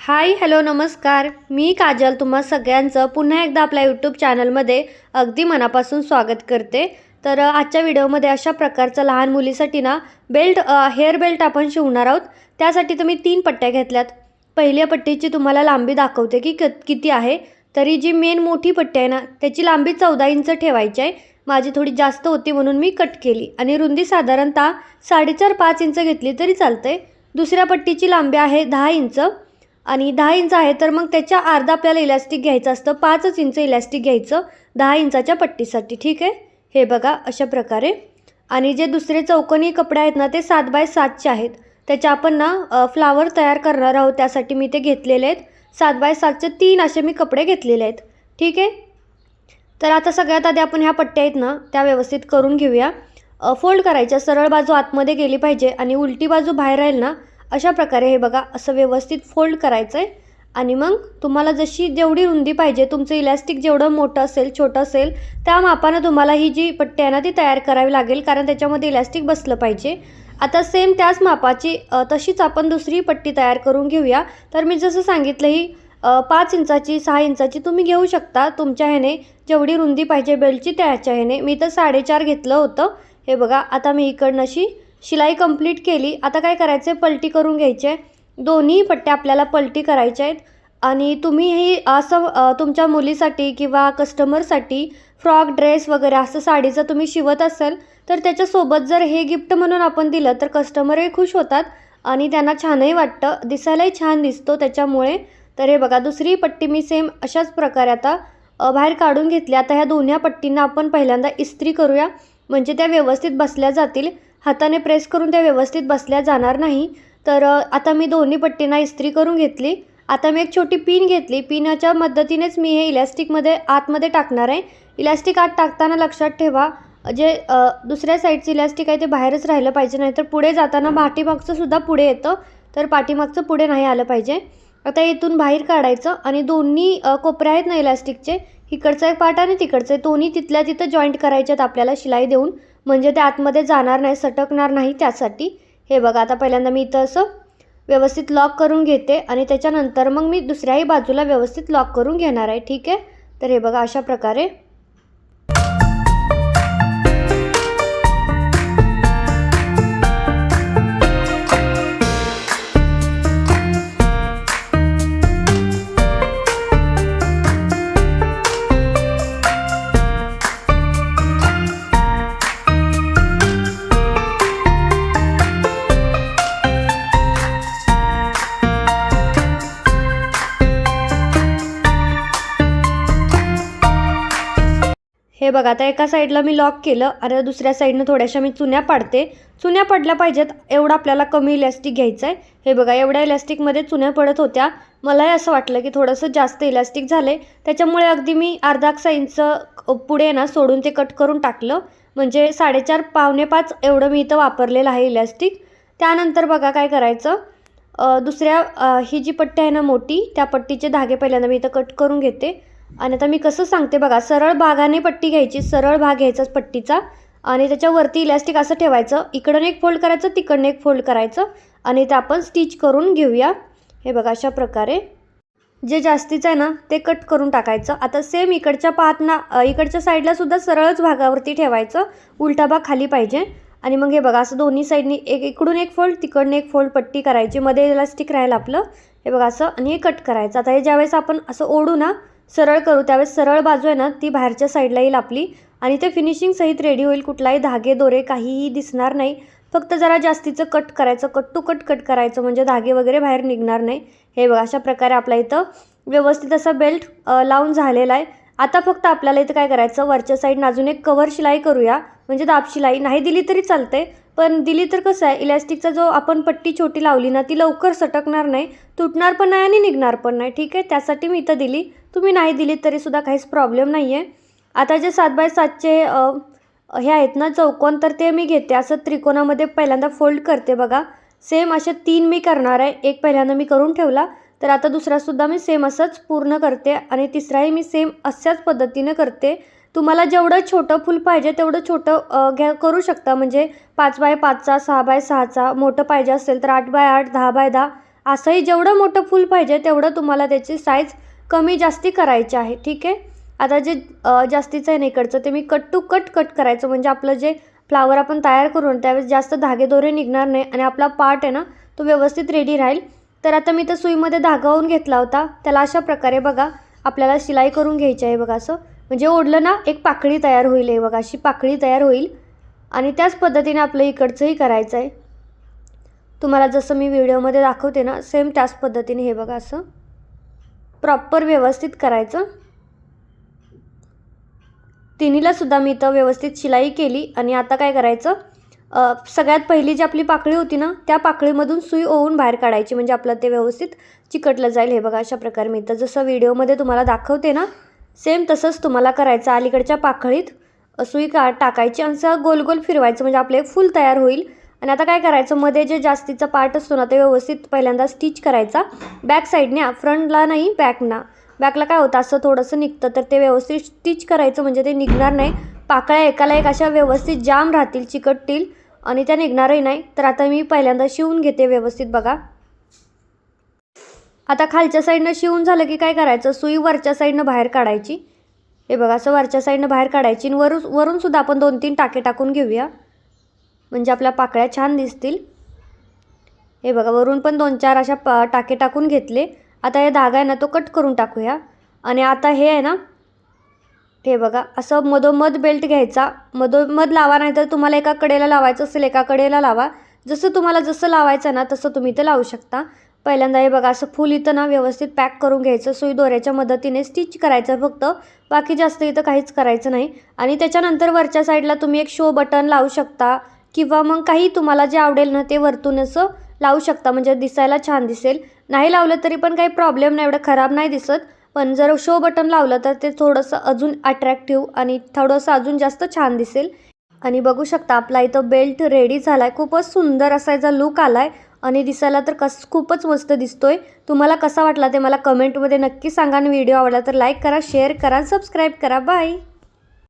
Hi hello नमस्कार. मी काजल तुम्हा सगळ्यांचं पुन्हा एकदा आपल्या यूट्यूब चॅनलमध्ये अगदी मनापासून स्वागत करते. तर आजच्या व्हिडिओमध्ये अशा प्रकारचं लहान मुलीसाठी ना बेल्ट हेअर बेल्ट आपण शिवणार आहोत. त्यासाठी तुम्ही तीन पट्ट्या घेतल्यात. पहिल्या पट्टीची तुम्हाला लांबी दाखवते की क किती आहे. तरी जी मेन मोठी पट्टी आहे ना त्याची लांबी चौदा इंच ठेवायची आहे. माझी थोडी जास्त होती म्हणून मी कट केली. आणि रुंदी साधारणतः साडेचार पाच इंच घेतली तरी चालते दुसऱ्या पट्टीची लांबी आहे दहा इंच. आणि दहा इंच आहे तर मग त्याच्या अर्धा आपल्याला इलॅस्टिक घ्यायचं असतं. पाचच इंच इलॅस्टिक घ्यायचं. दहा इंचाच्या पट्टीसाठी ठीक आहे? हे बघा अशा प्रकारे. आणि जे दुसरे चौकोनी कपडे आहेत ना ते सात बाय सातचे आहेत. त्याच्या आपण ना फ्लावर तयार करणार आहोत. त्यासाठी मी ते घेतलेले आहेत. सात बाय सातचे तीन असे मी कपडे घेतलेले आहेत. ठीक आहे? तर आता सगळ्यात आधी आपण ह्या पट्ट्या आहेत ना त्या व्यवस्थित करून घेऊया. फोल्ड करायच्या. सरळ बाजू आतमध्ये गेली पाहिजे आणि उलटी बाजू बाहेर राहील ना अशा प्रकारे हे बघा असं व्यवस्थित फोल्ड करायचं आहे आणि मग तुम्हाला जशी जेवढी रुंदी पाहिजे तुमचं इलॅस्टिक जेवढं मोठं असेल छोटं असेल त्या मापानं तुम्हाला ही जी पट्टी आहे ना ती तयार करावी लागेल कारण त्याच्यामध्ये इलॅस्टिक बसलं पाहिजे. आता सेम त्याच मापाची तशीच आपण दुसरी पट्टी तयार करून घेऊया. तर मी जसं सांगितलं ही पाच इंचाची सहा इंचाची तुम्ही घेऊ शकता. तुमच्या ह्याने जेवढी रुंदी पाहिजे बेल्टची त्याच्या ह्याने. मी तर साडेचार घेतलं होतं. हे बघा आता मी इकडनं अशी शिलाई कंप्लीट केली. आता काय करायचं आहे पलटी करून घ्यायची आहे दोन्ही पट्ट्या आपल्याला पलटी करायच्या आहेत. आणि तुम्ही ही असं तुमच्या मुलीसाठी किंवा कस्टमरसाठी फ्रॉक ड्रेस वगैरे असं साडीचं तुम्ही शिवत असाल तर त्याच्यासोबत जर हे गिफ्ट म्हणून आपण दिलं तर कस्टमरही खुश होतात आणि त्यांना छानही वाटतं. दिसायलाही छान दिसतो त्याच्यामुळे. तर हे बघा दुसरी पट्टी मी सेम अशाच प्रकारे आता बाहेर काढून घेतली. आता ह्या दोन्ही पट्टींना आपण पहिल्यांदा इस्त्री करूया. म्हणजे त्या व्यवस्थित बसल्या जातील. हाताने प्रेस करून त्या व्यवस्थित बसल्या जाणार नाही. तर आता मी दोन्ही पट्टींना इस्त्री करून घेतली. आता मी एक छोटी पिन घेतली. पिनाच्या मदतीनेच मी हे इलॅस्टिकमध्ये आतमध्ये टाकणार आहे. इलॅस्टिक आत टाकताना लक्षात ठेवा जे दुसऱ्या साईडचं इलॅस्टिक आहे ते बाहेरच राहिलं पाहिजे नाहीतर पुढे जाताना पाठीमागचं सुद्धा पुढे येतं. तर पाठीमागचं पुढे नाही आलं पाहिजे. आता इथून बाहेर काढायचं आणि दोन्ही कोपऱ्या कोपरे आहेत ना इलॅस्टिकचे इकडचा एक पार्ट आणि तिकडचं आहे दोन्ही तिथल्या तिथं जॉईंट करायच्यात आहेत आपल्याला शिलाई देऊन. म्हणजे ते आतमध्ये जाणार नाही सटकणार नाही त्यासाठी. हे बघा आता पहिल्यांदा मी इथं असं व्यवस्थित लॉक करून घेते आणि त्याच्यानंतर मग मी दुसऱ्याही बाजूला व्यवस्थित लॉक करून घेणार आहे. ठीक आहे? तर हे बघा अशा प्रकारे हे बघा आता एका साईडला मी लॉक केलं आणि दुसऱ्या साईडनं थोड्याशा मी चुन्या पाडते. चुन्या पडल्या पाहिजेत एवढं आपल्याला कमी इलॅस्टिक घ्यायचं आहे हे बघा एवढ्या इलॅस्टिकमध्ये चुन्या पडत होत्या. मलाही असं वाटलं की थोडंसं जास्त इलॅस्टिक झालं त्याच्यामुळे अगदी मी अर्धा साईनचं पुढे ना सोडून ते कट करून टाकलं. म्हणजे साडेचार पावणे पाच एवढं मी इथं वापरलेलं आहे इलॅस्टिक त्यानंतर बघा काय करायचं. दुसऱ्या ही जी पट्टी आहे ना मोठी त्या पट्टीचे धागे पहिल्यांदा मी इथं कट करून घेते. आणि आता मी कसं सांगते बघा सरळ भागाने पट्टी घ्यायची सरळ भाग घ्यायचा पट्टीचा. आणि त्याच्यावरती इलॅस्टिक असं ठेवायचं. इकडून एक फोल्ड करायचं तिकडनं एक फोल्ड करायचं. आणि ते आपण स्टिच करून घेऊया. हे बघा अशा प्रकारे. जे जास्तीचं आहे ना ते कट करून टाकायचं. आता सेम इकडच्या पाहतना इकडच्या साईडलासुद्धा सरळच भागावरती ठेवायचं. उलटा भाग खाली पाहिजे. आणि मग हे बघा असं दोन्ही साईडनी एक इकडून एक फोल्ड तिकडनं एक फोल्ड पट्टी करायची. मध्ये इलास्टिक राहील आपलं. हे बघा असं आणि हे कट करायचं. आता हे ज्यावेळेस आपण असं ओढू ना सरळ करू. त्यावेळेस सरळ बाजू आहे ना ती बाहेरच्या साईडला येईल आपली. आणि ते फिनिशिंग सहित रेडी होईल कुठलाही धागे दोरे काहीही दिसणार नाही. फक्त जरा जास्तीचं कट करायचं. कट टू कट कट करायचं. म्हणजे धागे वगैरे बाहेर निघणार नाही. हे बघा अशा प्रकारे आपला इथं व्यवस्थित असा बेल्ट लावून झालेला आहे. आता फक्त आपल्याला इथं काय करायचं? वरच्या साईडनं अजून एक कवर शिलाई करूया. म्हणजे दाब शिलाई. नाही दिली तरी चालते पण दिली तर कसं आहे? इलॅस्टिकचा जो आपण पट्टी छोटी लावली ना ती लवकर सटकणार नाही. तुटणार पण नाही आणि निघणार पण नाही. ठीक आहे? त्यासाठी मी इथं दिली. तुम्ही नाही दिली तरीसुद्धा काहीच प्रॉब्लेम नाही आहे आता जे सात बाय सातचे हे आहेत ना चौकोन तर ते मी घेते. असं त्रिकोणामध्ये पहिल्यांदा फोल्ड करते बघा. सेम असे तीन मी करणार आहे. एक पहिल्यांदा मी करून ठेवला. तर आता दुसरासुद्धा मी सेम असंच पूर्ण करते आणि तिसराही मी सेम अशाच पद्धतीनं करते. तुम्हाला जेवढं छोटं फूल पाहिजे तेवढं छोटं घ्या करू शकता. म्हणजे पाच बाय पाचचा सहा बाय सहाचा मोठं पाहिजे असेल तर आठ बाय आठ दहा बाय दहा असंही जेवढं मोठं फूल पाहिजे तेवढं तुम्हाला त्याची साईज कमी जास्ती करायची आहे. ठीक आहे? आता जे जास्तीचं आहे ना इकडचं ते मी कट टू कट कट करायचं. म्हणजे आपलं जे फ्लावर आपण तयार करून त्यावेळेस जास्त धागेदोरे निघणार नाही आणि आपला पार्ट आहे ना तो व्यवस्थित रेडी राहील. तर आता मी तर सुईमध्ये धागावून घेतला होता. त्याला अशा प्रकारे बघा आपल्याला शिलाई करून घ्यायची आहे बघा असं. म्हणजे ओढलं ना एक पाकळी तयार होईल हे बघा अशी पाकळी तयार होईल. आणि त्याच पद्धतीने आपलं इकडचंही करायचं आहे. तुम्हाला जसं मी व्हिडिओमध्ये दाखवते ना सेम त्याच पद्धतीने हे बघा असं. प्रॉपर व्यवस्थित करायचं. तिन्हीलासुद्धा मी इथं व्यवस्थित शिलाई केली. आणि आता काय करायचं? सगळ्यात पहिली जी आपली पाकळी होती ना त्या पाकळीमधून सुई ओवून बाहेर काढायची. म्हणजे आपलं ते व्यवस्थित चिकटलं जाईल. हे बघा अशा प्रकारे मी तर जसं व्हिडिओमध्ये तुम्हाला दाखवते ना सेम तसंच तुम्हाला करायचं. अलीकडच्या पाकळीत सुई का टाकायची आणि असं गोल गोल फिरवायचं. म्हणजे आपले फुल तयार होईल. आणि आता काय करायचं मध्ये जे जास्तीचा पार्ट असतो ना ते व्यवस्थित पहिल्यांदा स्टिच करायचा. बॅक साईडने फ्रंटला नाही बॅकना. बॅकला काय होतं असं थोडंसं निघतं. तर ते व्यवस्थित स्टिच करायचं. म्हणजे ते निघणार नाही. पाकळ्या एकाला एक अशा व्यवस्थित जाम राहतील चिकटतील. आणि त्या निघणारही नाही. तर आता मी पहिल्यांदा शिवून घेते व्यवस्थित बघा. आता खालच्या साईडनं शिवून झालं की काय करायचं? सुई वरच्या साईडनं बाहेर काढायची. हे बघा असं वरच्या साईडनं बाहेर काढायची आणि वरून वरूनसुद्धा आपण दोन तीन टाके टाकून घेऊया. म्हणजे आपल्या पाकळ्या छान दिसतील. हे बघा वरून पण दोन चार अशा टाके टाकून घेतले. आता हे धागा आहे ना तो कट करून टाकूया. आणि आता हे आहे ना हे बघा असं मधोमध बेल्ट घ्यायचा. मधोमध लावा नाहीतर तुम्हाला एका कडेला लावायचं असेल एका कडेला लावा. जसं तुम्हाला जसं लावायचं ना तसं तुम्ही इथं लावू शकता. पहिल्यांदा हे बघा असं फुल इथं ना व्यवस्थित पॅक करून घ्यायचं. सुई दोऱ्याच्या मदतीने स्टिच करायचं फक्त. बाकी जास्त इथं काहीच करायचं नाही. आणि त्याच्यानंतर वरच्या साईडला तुम्ही एक शो बटन लावू शकता. किंवा मग काही तुम्हाला जे आवडेल ना ते वरतून असं लावू शकता. म्हणजे दिसायला छान दिसेल. नाही लावलं तरी पण काही प्रॉब्लेम नाही एवढं खराब नाही दिसत. पण जर शो बटन लावलं तर ते थोडंसं अजून अट्रॅक्टिव्ह आणि थोडंसं अजून जास्त छान दिसेल. आणि बघू शकता आपला इथं बेल्ट रेडी झाला आहे खूपच सुंदर असा याचा लुक आला आहे आणि दिसायला तर कस खूपच मस्त दिसतोय. तुम्हाला कसा वाटला ते मला कमेंटमध्ये नक्की सांगा. आणि व्हिडिओ आवडला तर लाईक करा शेअर करा सबस्क्राईब करा. बाय